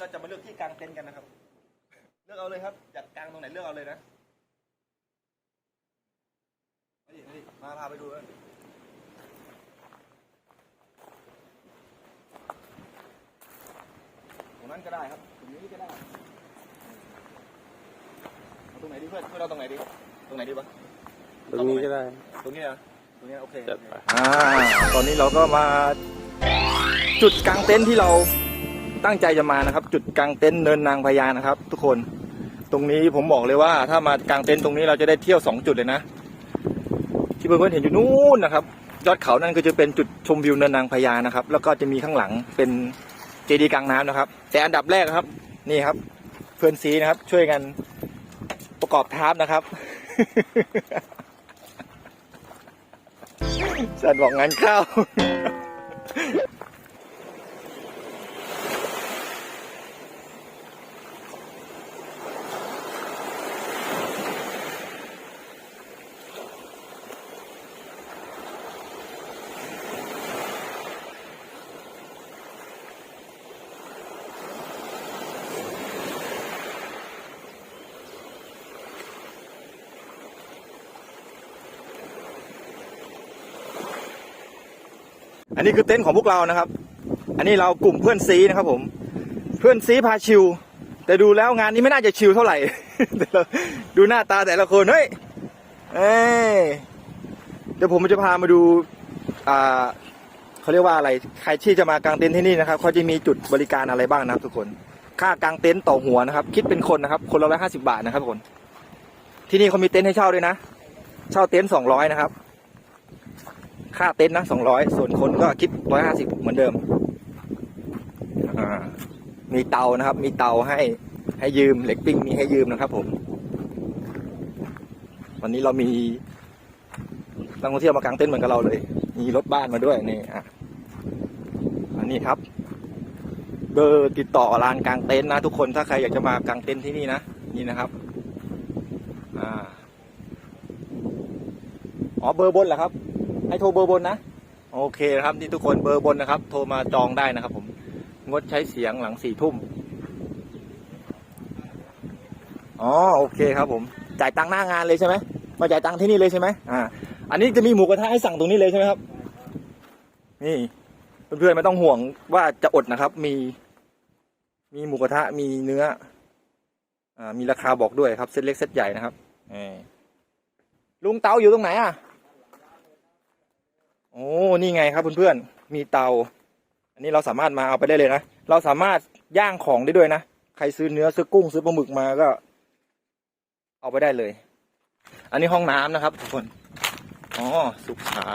เราจะมาเลือกที่กางเต็นท์กันนะครับ เลือกเอาเลยครับอยากกางตรงไหนเลือกเอาเลยนะมาดิมาดิมาพาไปดูเลยตรงนั้นก็ได้ครับตรงนี้ก็ได้เอาตรงไหนดีเพื่อนเพื่อนเราตรงไหนดีตรงไหนดีปะตรงนี้ก็ได้ ตรงนี้เหรอตรงนี้โอเคจัดไป อ่าตอนนี้เราก็มาจุดกลางเต็นท์ที่เรา ตั้งใจจะมานะครับ จุดกลางเต็นท์เนินนางพญานะครับ ทุกคนตรงนี้ผมบอกเลยว่า ถ้ามากลางเต็นท์ตรงนี้เราจะได้เที่ยวสองจุดเลยนะ ที่เพื่อนๆเห็นอยู่นู่นนะครับยอดเขานั่นก็จะเป็นจุดชมวิวเนินนางพญานะครับ แล้วก็จะมีข้างหลังเป็นเจดีย์กลางน้ำนะครับ แต่อันดับแรกครับ นี่ครับ เพื่อนซีนะครับ ช่วยกันประกอบทาร์ปนะครับสันบอกงานเข้า อันนี้คือเต็นท์ของพวกเรานะครับ อันนี้เรากลุ่มเพื่อนซีนะครับผม เพื่อนซีพาชิว แต่ดูแล้วงานนี้ไม่น่าจะชิวเท่าไหร่ ดูหน้าตาแต่ละคนเฮ้ยเอ้ยเดี๋ยวผมจะพามาดูอ่าเขาเรียกว่าอะไร ใครที่จะมากางเต็นท์ที่นี่นะครับเขาจะมีจุดบริการอะไรบ้างนะครับทุกคน ค่ากางเต็นท์ต่อหัวนะครับ คิดเป็นคนนะครับ คนละร้อยห้าสิบาทนะครับทุกคน ที่นี่เขามีเต็นท์ให้เช่าด้วยนะ เช่าเต็นท์สองร้อยนะครับ ค่าเต็นท์นะสองร้อยส่วนคนก็คิดร้อยห้าสิบเหมือนเดิม มีเตานะครับ มีเตาให้ให้ยืมเหล็กปิ้งมีให้ยืมนะครับผม วันนี้เรามีนักท่องเที่ยวมากางเต็นท์เหมือนกับเราเลย มีรถบ้านมาด้วยนี่อะอันนี้ครับ เบอร์ติดต่อลานกางเต็นท์นะทุกคนถ้าใครอยากจะมากางเต็นท์ที่นี่นะนี่นะครับอ่าอ๋อเบอร์บนเหรอครับ ให้โทรเบอร์บนนะ โอเคนะครับนี่ทุกคนเบอร์บนนะครับ โทรมาจองได้นะครับ ผมงดใช้เสียงหลังสี่ทุ่มอ๋อโอเคครับผม จ่ายตังค์หน้างานเลยใช่ไหมมาจ่ายตังค์ที่นี่เลยใช่ไหมอ่า อันนี้จะมีหมูกระทะให้สั่งตรงนี้เลยใช่ไหมครับ นี่เพื่อนๆไม่ต้องห่วงว่าจะอดนะครับ มี มีหมูกระทะมีเนื้อ อ่า มีราคาบอกด้วยครับเซตเล็กเซตใหญ่นะครับเออลุงเตาอยู่ตรงไหนอะ โอ้นี่ไงครับเพื่อนๆมีเตา อันนี้เราสามารถมาเอาไปได้เลยนะ เราสามารถย่างของได้ด้วยนะ ใครซื้อเนื้อซื้อกุ้งซื้อปลาหมึกมาก็ เอาไปได้เลย อันนี้ห้องน้ำนะครับทุกคนอ๋อสุขา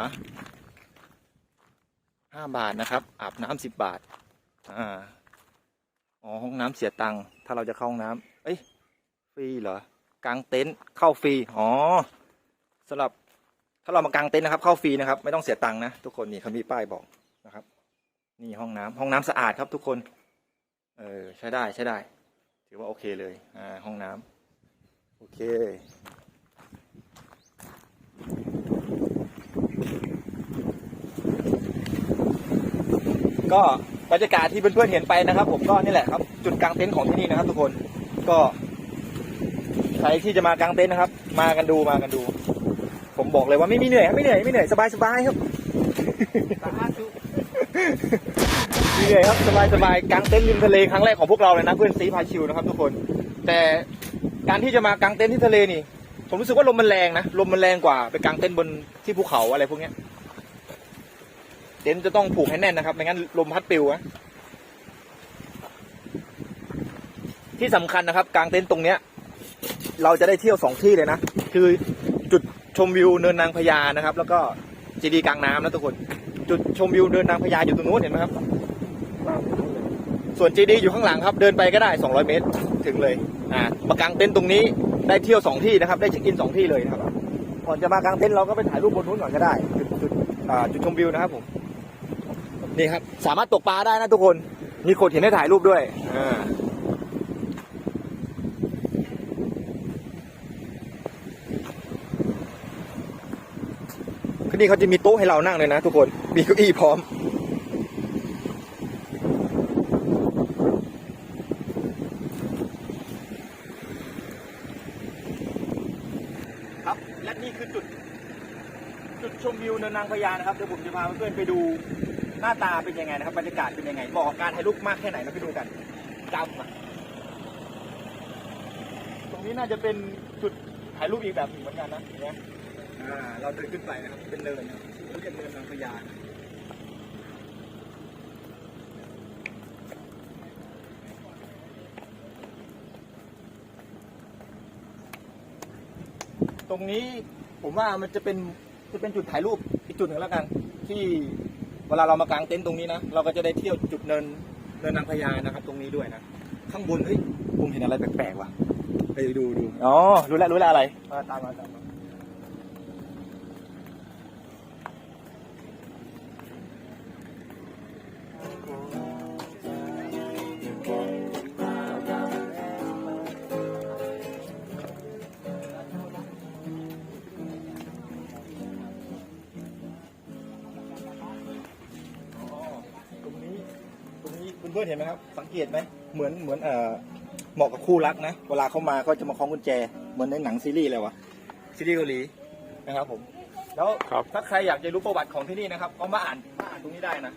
ห้าบาทนะครับ อาบน้ำสิบบาท อ่าอ๋อห้องน้ำเสียตังค์ถ้าเราจะเข้าห้องน้ำเอ้ยฟรีเหรอกางเต็นท์เข้าฟรี อ๋อสำหรับ ถ้าเรามากางเต็นท์นะครับ เข้าฟรีนะครับ ไม่ต้องเสียตังค์นะทุกคนนี่เขามีป้ายบอกนะครับ นี่ห้องน้ำห้องน้ำสะอาดครับ ทุกคน เออใช้ได้ใช้ได้ ถือว่าโอเคเลย อ่า ห้องน้ำโอเคก็บรรยากาศที่เพื่อนๆเห็นไปนะครับ ผมก็นี่แหละครับ จุดกางเต็นท์ของที่นี่นะครับ ทุกคนก็ใครที่จะมากางเต็นท์นะครับ มากันดูมากันดู บอกเลยว่าไม่มีเหนื่อยครับไม่เหนื่อยไม่เหนื่อยสบายสบายครับไม่เหนื่อยครับสบายสบายกางเต็นท์ริมทะเลครั้งแรกของพวกเราเลยนะเพื่อนซีพาชิวนะครับทุกคน แต่การที่จะมากางเต็นท์ที่ทะเลนี่ ผมรู้สึกว่าลมมันแรงนะลมมันแรงกว่าไปกางเต็นท์บนที่ภูเขาอะไรพวกเนี้ยเต็นท์จะต้องผูกให้แน่นนะครับไม่งั้นลมพัดปลิวนะที่สำคัญนะครับกางเต็นท์ตรงเนี้ย เราจะได้เที่ยวสองที่เลยนะ คือจุด ชมวิวเนินนางพญานะครับ แล้วก็เจดีย์กลางน้ำนะทุกคน จุดชมวิวเนินนางพญาอยู่ตรงนู้นเห็นไหมครับ ส่วนเจดีย์อยู่ข้างหลังครับ เดินไปก็ได้ 200 เมตรถึงเลย อ่ามากางเต็นท์ตรงนี้ได้เที่ยวสองที่นะครับ ได้เช็คอินสองที่เลยนะครับ ก่อนจะมากางเต็นท์เราก็ไปถ่ายรูปบนนู้นก่อนก็ได้ จุดจุดอ่าจุดชมวิวนะครับผม นี่ครับ สามารถตกปลาได้นะทุกคน มีโขดหินให้ถ่ายรูปด้วย อ่า ที่นี่เขาจะมีโต๊ะให้เรานั่งเลยนะทุกคน มีเก้าอี้พร้อม ครับและนี่คือจุด จุดชมวิวเนินนางพญานะครับเดี๋ยวผมจะพาเพื่อนๆไปดูหน้าตาเป็นยังไงนะครับบรรยากาศเป็นยังไงบอกการถ่ายรูปมากแค่ไหนเราไปดูกันดำอะตรงนี้น่าจะเป็นจุดถ่ายรูปอีกแบบหนึ่งเหมือนกันนะเห็นไหม อ่าเราเดินขึ้นไปนะครับ เป็นเนินนะครับเรียกเนินนางพญาตรงนี้ผมว่ามันจะเป็นจะเป็นจุดถ่ายรูปอีกจุดหนึ่งแล้วกัน ที่เวลาเรามากางเต็นท์ตรงนี้นะเราก็จะได้เที่ยวจุดเนินเนินนางพญานะครับ ตรงนี้ด้วยนะข้างบนเฮ้ยผมเห็นอะไรแปลกๆว่ะไปดูดูอ๋อรู้แล้วรู้แล้วอะไรมาตามมาตามมา พื่อนเห็นไหมครับ สังเกตไหมเหมือนเหมือนเอ่อเหมาะกับคู่รักนะ เวลาเขามาก็จะมาคล้องกุญแจ เหมือนในหนังซีรีส์เลยวะซีรีส์เกาหลีนะครับผม แล้วครับ ถ้าใครอยากจะรู้ประวัติของที่นี่นะครับก็มาอ่านมาอ่านตรงนี้ได้นะ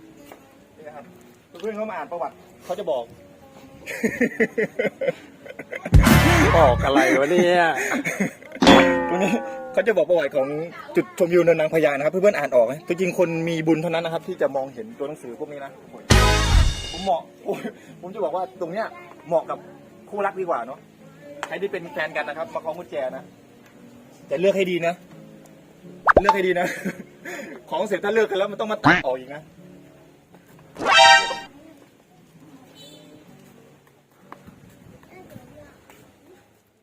นี่นะครับเพื่อนๆเขามาอ่านประวัติเขาจะบอก บอกอะไรวะเนี่ย ตรงนี้เขาจะบอกประวัติของจุดชมวิวเนินนางพญานะครับ เพื่อนๆอ่านออกไหมจริงๆคนมีบุญเท่านั้นนะครับ ที่จะมองเห็นตัวหนังสือพวกนี้นะ ผมเหมาะผมผมจะบอกว่าตรงเนี้ยเหมาะกับคู่รักดีกว่าเนาะใครที่เป็นแฟนกันนะครับ มาคล้องกุญแจนะแต่เลือกให้ดีนะ เลือกให้ดีนะ ของเสร็จถ้าเลือกกันแล้วมันต้องมาตัดออกอีกนะ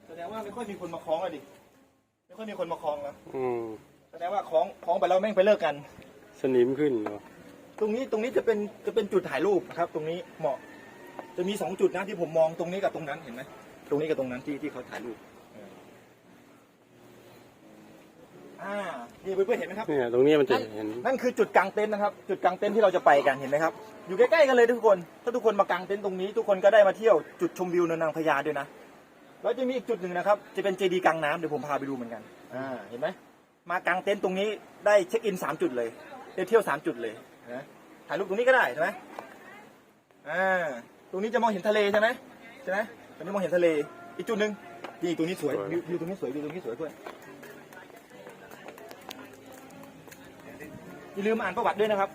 แสดงว่าไม่ค่อยมีคนมาคล้องอะดิไม่ค่อยมีคนมาคล้องนะอืมแสดงว่าคล้องคล้องไปแล้วแม่งไปเลิกกัน สนิมขึ้นเหรอ ตรงนี้ตรงนี้จะเป็นจะเป็นจุดถ่ายรูปนะครับ ตรงนี้เหมาะ จะมีสองจุดนะที่ผมมองตรงนี้กับตรงนั้นเห็นไหมตรงนี้กับตรงนั้นที่ที่เขาถ่ายรูปเอออ่านี่เพื่อนๆเห็นไหมครับ เนี่ยตรงนี้มันจะเห็น นั่นคือจุดกางเต็นท์นะครับ จุดกางเต็นท์ที่เราจะไปกันเห็นไหมครับ อยู่ใกล้ๆกันเลยทุกคน ถ้าทุกคนมากางเต็นท์ตรงนี้ ทุกคนก็ได้มาเที่ยวจุดชมวิวเนินนางพญาด้วยนะ แล้วจะมีอีกจุดหนึ่งนะครับ จะเป็นเจดีย์กลางน้ำเดี๋ยวผมพาไปดูเหมือนกัน อ่า เห็นไหม มากางเต็นท์ตรงนี้ได้เช็คอินสามจุดเลย ได้เที่ยวสามจุดเลย นะถ่ายรูปตรงนี้ก็ได้ใช่ไหมอ่าตรงนี้จะมองเห็นทะเลใช่ไหมใช่ไหมตรงนี้มองเห็นทะเล อีกจุดหนึ่งนี่ตรงนี้สวยวิววิวตรงนี้สวยวิวตรงนี้สวยเพื่อนอย่าลืมอ่านประวัติด้วยนะครับ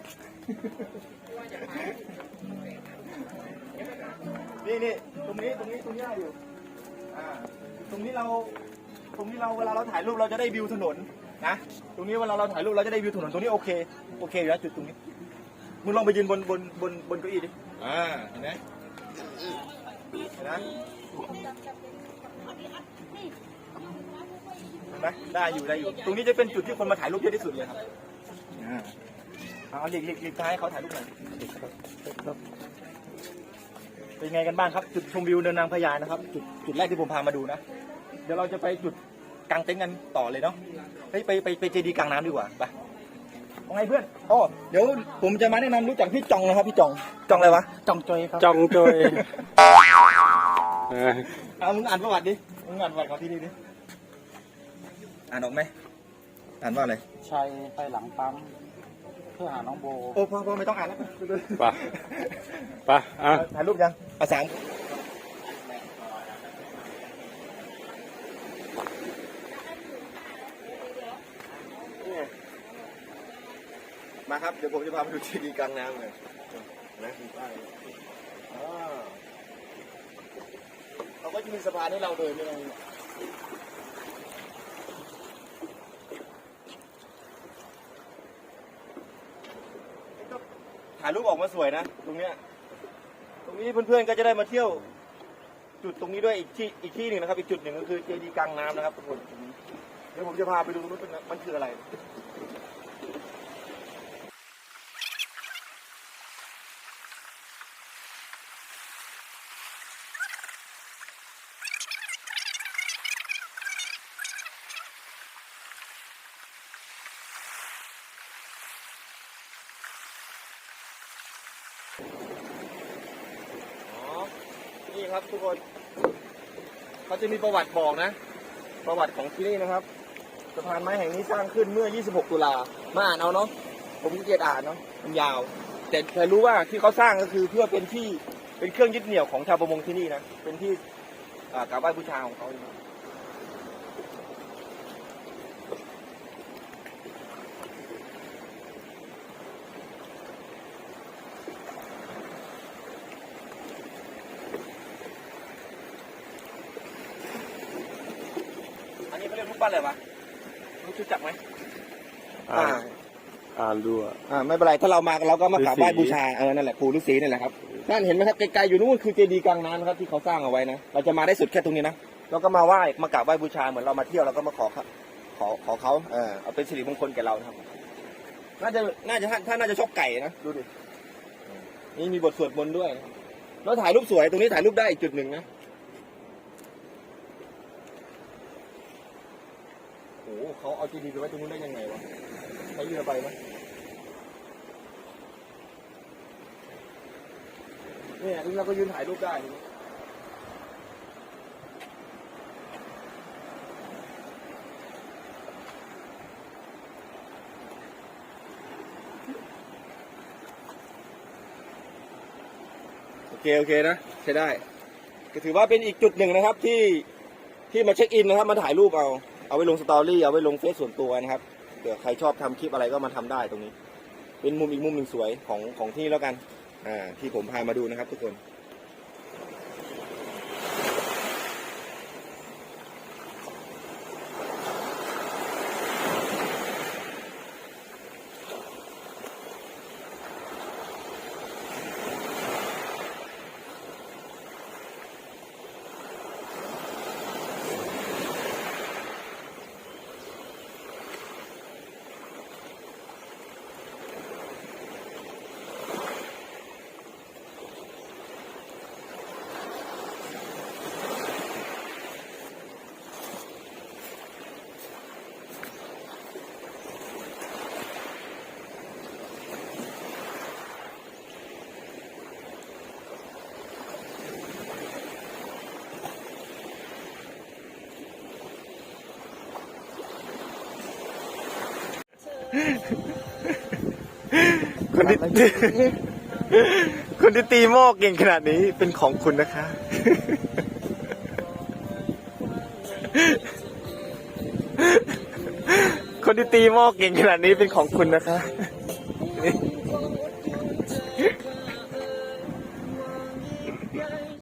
นี่นี่ตรงนี้ตรงนี้ตรงนี้ได้อยู่อ่าตรงนี้เราตรงนี้เราเวลาเราถ่ายรูปเราจะได้วิวถนนนะ ตรงนี้เวลาเราถ่ายรูปเราจะได้วิวถนนตรงนี้โอเคโอเคอยู่แล้วจุดตรงนี้ มึงลองไปยืนบนบนบนบนเก้าอี้ดิ อ่า เห็นไหมเห็นไหมเห็นไหมได้อยู่ได้อยู่ ตรงนี้จะเป็นจุดที่คนมาถ่ายรูปเยอะที่สุดเลยครับ อ่าเอาหลีกหลีกหลีกทางให้เขาถ่ายรูปหน่อยเป็นไงกันบ้างครับ จุดชมวิวเนินนางพญานะครับ จุดจุดแรกที่ผมพามาดูนะ เดี๋ยวเราจะไปจุดกางเต็นท์กันต่อเลยเนาะเฮ้ยไปไปไปเจดีย์กลางน้ำดีกว่าไป ว่าไงเพื่อนอ๋อเดี๋ยวผมจะมาแนะนำรู้จักพี่จองนะครับพี่จองจองอะไรวะจองจอยครับจองโจยเออเอามึงอ่านประวัติดิมึงอ่านประวัติของที่นี่ดิอ่านออกไหมอ่านว่าอะไรชัยไปหลังปั๊มเพื่อหาน้องโบ โอ้พอพอไม่ต้องอ่านแล้วไปไปอะถ่ายรูปยังอาสามมาครับ เดี๋ยวผมจะพาไปดูเจดีย์กลางน้ำเลยนะมีป้ายเขาก็จะมีสะพานให้เราเดินด้วยนะถ่ายรูปออกมาสวยนะ ตรงเนี้ย ตรงนี้เพื่อนๆก็จะได้มาเที่ยว จุดตรงนี้ด้วยอีกที่อีกที่หนึ่งนะครับ อีกจุดหนึ่งก็คือเจดีย์กลางน้ำนะครับทุกคนเดี๋ยวผมจะพาไปดูตรงนู้นเป็นมันคืออะไร อ๋อ ครับ ทุกคนเขาจะมีประวัติบอกนะ ประวัติของที่นี่นะครับสะพานไม้แห่งนี้สร้างขึ้นเมื่อ 26 ตุลามาอ่านเอาเนาะผมขี้เกียจอ่านเนาะมันยาว แต่แต่รู้ว่าที่เขาสร้างก็คือเพื่อเป็นที่เป็นเครื่องยึดเหนี่ยวของชาวประมงที่นี่นะเป็นที่กราบไหว้บูชาของเขา นะอันนี้เขาเรียกรูปปั้นอะไรวะรู้จักไหมอ่านอ่านดูอะ อ่าไม่เป็นไรถ้าเรามาเราก็มากราบไหว้ฤาษี บูชาเออนั่นแหละปู่ฤาษีนี่แหละครับนั่นเห็นไหมครับไกลๆอยู่นู่นคือเจดีย์กลางน้ำนะครับที่เขาสร้างเอาไว้นะเราจะมาได้สุดแค่ตรงนี้นะเราก็มาไหว้มากราบไหว้บูชาเหมือนเรามาเที่ยวเราก็มาขอครับขอขอเขาเออเอาเป็นสิริมงคลแก่เรานะครับ น่าจะน่าจะท่านท่านน่าจะชอบไก่นะดูดินี่มีบทสวดมนต์ด้วยนะครับแล้วถ่ายรูปสวยตรงนี้ถ่ายรูปได้อีกจุดหนึ่งนะโอ้โห เขาเอาเจดีไปไว้ตรงนู้นได้ยังไงวะใช้เรือไปไหมเนี่ยที่เราก็ยืนถ่ายรูปได้โอเค โอเคนะใช้ได้ ก็ถือว่าเป็นอีกจุดหนึ่งนะครับที่ที่มาเช็คอินนะครับ มาถ่ายรูปเอา เอาไว้ลงสตอรี่เอาไว้ลงเฟซส่วนตัวนะครับเผื่อใครชอบทำคลิปอะไรก็มาทำได้ตรงนี้ เป็นมุมอีกมุมหนึ่งสวยของของที่แล้วกันอ่าที่ผมพามาดูนะครับทุกคน คนที่คนที่ตีหม้อเก่งขนาดนี้เป็นของคุณนะคะ คนที่ตีหม้อเก่งขนาดนี้เป็นของคุณนะคะ